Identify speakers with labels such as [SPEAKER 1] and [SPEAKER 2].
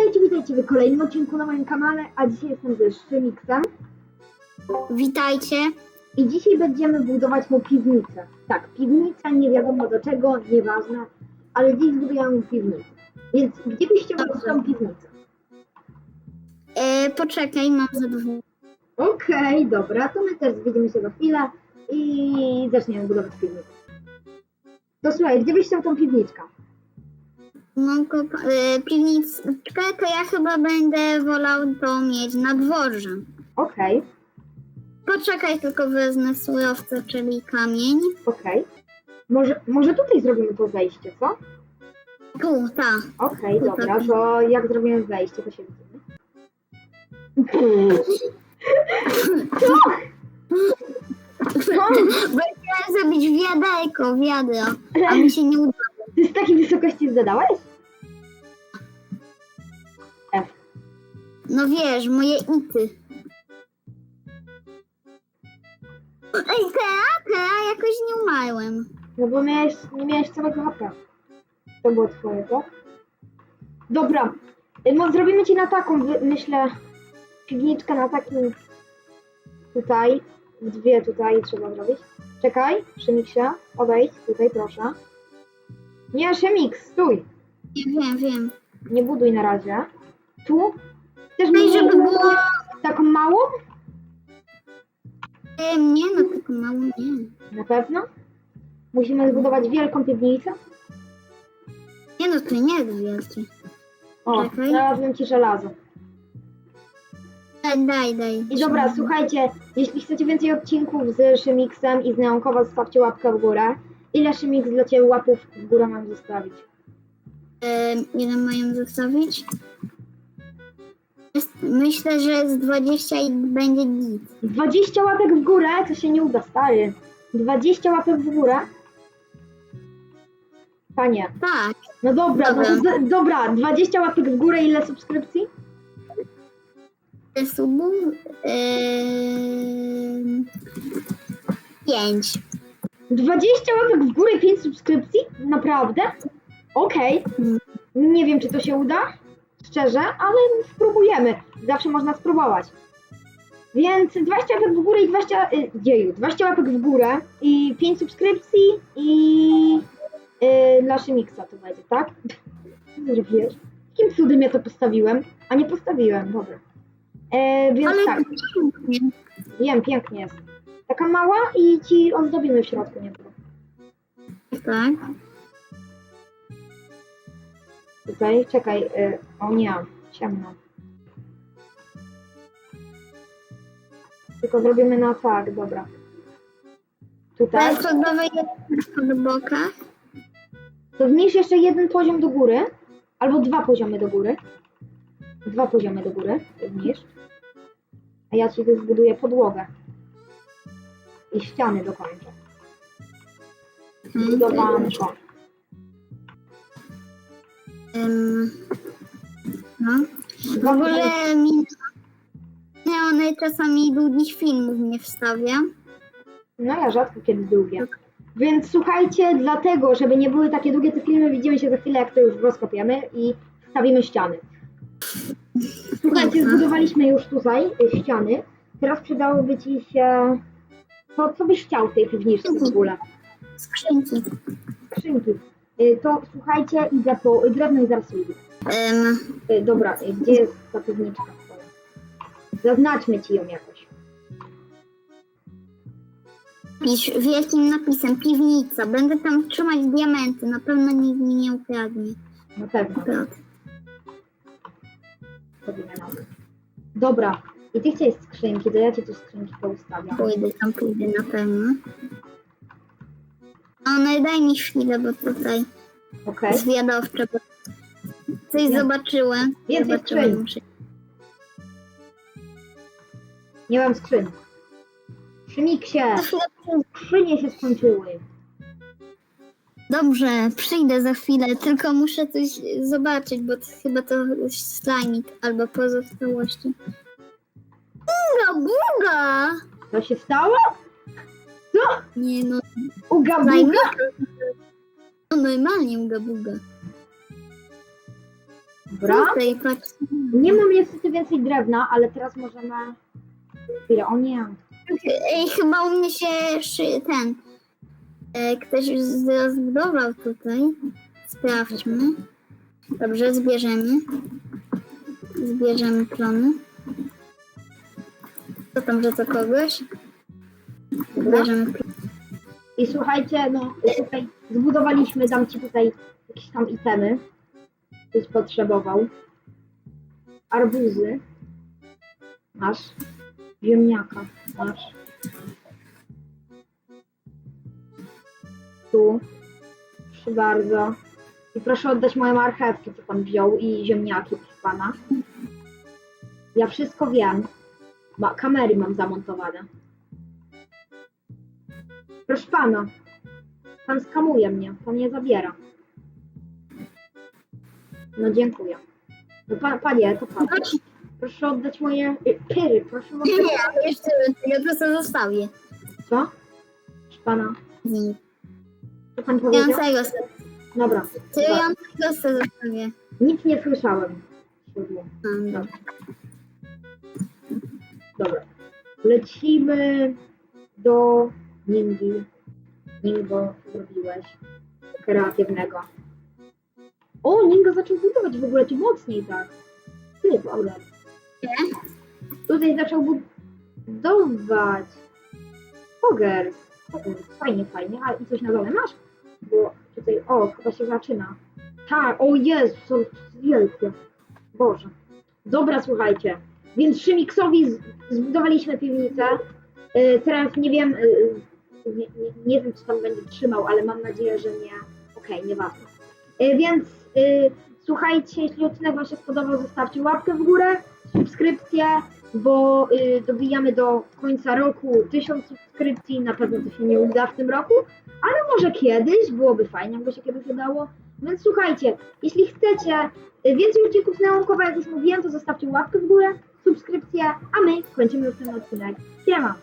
[SPEAKER 1] witajcie, witajcie w kolejnym odcinku na moim kanale, a dzisiaj jestem ze Szymixem
[SPEAKER 2] Witajcie.
[SPEAKER 1] i dzisiaj będziemy budować mu piwnicę. Tak, piwnica nie wiadomo do czego, nieważne, ale dziś zbudujemy mu piwnicę. Więc gdzie byście
[SPEAKER 2] Dobrze.
[SPEAKER 1] mieli tą piwnicę?
[SPEAKER 2] E, poczekaj, mam za dwóch.
[SPEAKER 1] Okej, dobra, to my też widzimy się za chwilę i zaczniemy budować piwnicę. To słuchaj, gdzie byś chciał tą piwniczkę?
[SPEAKER 2] Mam kop- e, piwniczkę, to ja chyba będę wolał to mieć na dworze.
[SPEAKER 1] Okej,
[SPEAKER 2] Poczekaj, tylko wezmę surowce, czyli kamień.
[SPEAKER 1] okej. Może, może tutaj zrobimy to wejście, co?
[SPEAKER 2] Tu, tak.
[SPEAKER 1] Okej,
[SPEAKER 2] No
[SPEAKER 1] dobra,
[SPEAKER 2] tak.
[SPEAKER 1] to jak zrobimy wejście, to się widzimy. Co?
[SPEAKER 2] Bo chciałem zrobić wiaderko, wiadro, a mi się nie udało.
[SPEAKER 1] Ty z takiej wysokości zadałeś? F.
[SPEAKER 2] No wiesz, moje ity. Ej, teraz jakoś nie umarłem.
[SPEAKER 1] No bo miałeś, nie miałeś całego HP. To było twoje, tak? Dobra, y, no zrobimy ci na taką, myślę, piwniczkę na takim tutaj, dwie tutaj trzeba zrobić. Czekaj, Szymiksie, odejdź, tutaj proszę. Nie, Szymik, stój,
[SPEAKER 2] Nie wiem, wiem.
[SPEAKER 1] nie buduj na razie. Tu, też
[SPEAKER 2] i żeby było...
[SPEAKER 1] taką małą?
[SPEAKER 2] E, nie, no tylko mało nie.
[SPEAKER 1] Na pewno. Musimy zbudować wielką piwnicę.
[SPEAKER 2] Nie no, to nie jest wielki.
[SPEAKER 1] O,
[SPEAKER 2] Czekaj.
[SPEAKER 1] znalazłem ci żelazo.
[SPEAKER 2] Daj, daj, daj.
[SPEAKER 1] I dobra, słuchajcie, jeśli chcecie więcej odcinków z Szymixem i z Neonkowa, zostawcie łapkę w górę. Ile Szymix dla Ciebie łapów w górę mam zostawić?
[SPEAKER 2] Ile mają zostawić? Jest, myślę, że z 20 i będzie git.
[SPEAKER 1] 20 łapek w górę, to się nie uda, stary. 20 łapek w górę? Panie,
[SPEAKER 2] Tak.
[SPEAKER 1] no dobra,
[SPEAKER 2] Dobra.
[SPEAKER 1] No, d- dobra, 20 łapek w górę, ile subskrypcji?
[SPEAKER 2] Subów... E, 5.
[SPEAKER 1] 20 łapek w górę i 5 subskrypcji? Naprawdę? Okej. Nie wiem, czy to się uda, szczerze, ale spróbujemy. Zawsze można spróbować. Więc 20 łapek w górę i 20... Y, dzieju, 20 łapek w górę i 5 subskrypcji i... Y, dla to będzie, tak? Co zrobiłeś? Jakim cudem ja to postawiłem? A nie postawiłem, dobra. E, więc
[SPEAKER 2] Ale
[SPEAKER 1] tak, wiem, pięknie jest. Taka mała i ci ozdobimy w środku niedługo.
[SPEAKER 2] tak.
[SPEAKER 1] Tutaj, czekaj, y, o nie, ciemno. Tylko zrobimy na tak, dobra. Tutaj,
[SPEAKER 2] Ale to dawaj jeden po bokach.
[SPEAKER 1] to zmniejsz jeszcze jeden poziom do góry, albo dwa poziomy do góry. Dwa poziomy do góry, zmniejsz. A ja ci tu zbuduję podłogę. I ściany dokończę. Zbudowanko.
[SPEAKER 2] Ym, no. W ogóle mi one czasami długich filmów nie wstawia.
[SPEAKER 1] No ja rzadko kiedy długie. Więc słuchajcie, dlatego, żeby nie były takie długie te filmy, widzimy się za chwilę, jak to już rozkopiemy i wstawimy ściany. Słuchajcie, zbudowaliśmy już tutaj ściany. Teraz przydałoby ci się... To, co byś chciał w tej piwniczce w ogóle?
[SPEAKER 2] Skrzynki.
[SPEAKER 1] Skrzynki. Y, To słuchajcie, idę po y, drewno i zaraz idę.
[SPEAKER 2] Ym,
[SPEAKER 1] Y, Dobra, y, gdzie jest ta piwniczka twoja? Zaznaczmy ci ją jakoś.
[SPEAKER 2] pisz wielkim napisem piwnica. Będę tam trzymać diamenty. Na pewno nikt mi nie ukradnie.
[SPEAKER 1] Na pewno.
[SPEAKER 2] Akurat.
[SPEAKER 1] Dobra. I ty chciałeś skrzynki, to ja ci tu skrzynki poustawiam.
[SPEAKER 2] Pójdę tam, pójdę na pewno. No, no daj mi chwilę, bo tutaj
[SPEAKER 1] Okej.
[SPEAKER 2] zwiadowcze. Bo coś
[SPEAKER 1] Nie.
[SPEAKER 2] zobaczyłem.
[SPEAKER 1] Więcej
[SPEAKER 2] zobaczyłem. Muszę...
[SPEAKER 1] Nie mam skrzyń. Szymiksie,
[SPEAKER 2] Za chwilę przyjdę.
[SPEAKER 1] skrzynie się skończyły.
[SPEAKER 2] Dobrze, przyjdę za chwilę, tylko muszę coś zobaczyć, bo to, chyba to slajmik albo pozostałości. Buga, buga!
[SPEAKER 1] Co się stało? Co?
[SPEAKER 2] Nie no,
[SPEAKER 1] Uga buga?
[SPEAKER 2] No normalnie uga, buga.
[SPEAKER 1] Dobra.
[SPEAKER 2] Tutaj, patrz.
[SPEAKER 1] Nie mam niestety więcej drewna, ale teraz możemy... Chwilę, o nie.
[SPEAKER 2] Ej, chyba u mnie się szy- ten. E, ktoś już rozbudował tutaj. Sprawdźmy. Dobrze, zbierzemy. Zbierzemy plony. Co tam, że to kogoś? Zbierzemy plony.
[SPEAKER 1] I słuchajcie, no tutaj zbudowaliśmy, dam ci tutaj jakieś tam itemy. Ktoś potrzebował. Arbuzy. Masz. Ziemniaka. Masz. Tu. Proszę bardzo. I proszę oddać moje marchewki, co pan wziął i ziemniaki, proszę pana. Ja wszystko wiem. Ma, kamery mam zamontowane. Proszę pana, pan skamuje mnie, pan je zabiera. No dziękuję. No pa, panie, to pan. Proszę oddać moje y, pyry, proszę
[SPEAKER 2] Nie,
[SPEAKER 1] oddać.
[SPEAKER 2] nie, jeszcze ja to zostawię.
[SPEAKER 1] Co? Proszę pana,
[SPEAKER 2] Nie.
[SPEAKER 1] co pan
[SPEAKER 2] Ja
[SPEAKER 1] powiedział?
[SPEAKER 2] całego sobie.
[SPEAKER 1] Dobra,
[SPEAKER 2] To ja całego sobie zostawię.
[SPEAKER 1] nic nie słyszałem. Dobra. Dobra. Lecimy do Ningi. Ningo zrobiłeś. Kreatywnego. O, Ningo zaczął budować w ogóle tu mocniej tak. Ty, Paula.
[SPEAKER 2] Nie?
[SPEAKER 1] Tutaj zaczął budować. Pogers. Pogers. Fajnie, fajnie. A i coś na dole masz? Bo tutaj, o, chyba się zaczyna. Tak, o Jezu, wielkie. Boże. Dobra, słuchajcie. Więc Szymiksowi zbudowaliśmy piwnicę. Y, teraz nie wiem, y, nie, nie, nie wiem, czy tam będzie trzymał, ale mam nadzieję, że nie. Okej, nieważne. Y, więc słuchajcie, jeśli odcinek Wam się spodobał, zostawcie łapkę w górę, subskrypcję, bo y, dobijamy do końca roku 1000 subskrypcji. Na pewno to się nie uda w tym roku, ale może kiedyś, byłoby fajnie, jakby się kiedyś udało. Więc słuchajcie, jeśli chcecie więcej odcinków z jak już mówiłem, to zostawcie łapkę w górę, subskrypcję, a my kończymy już ten odcinek. Siema!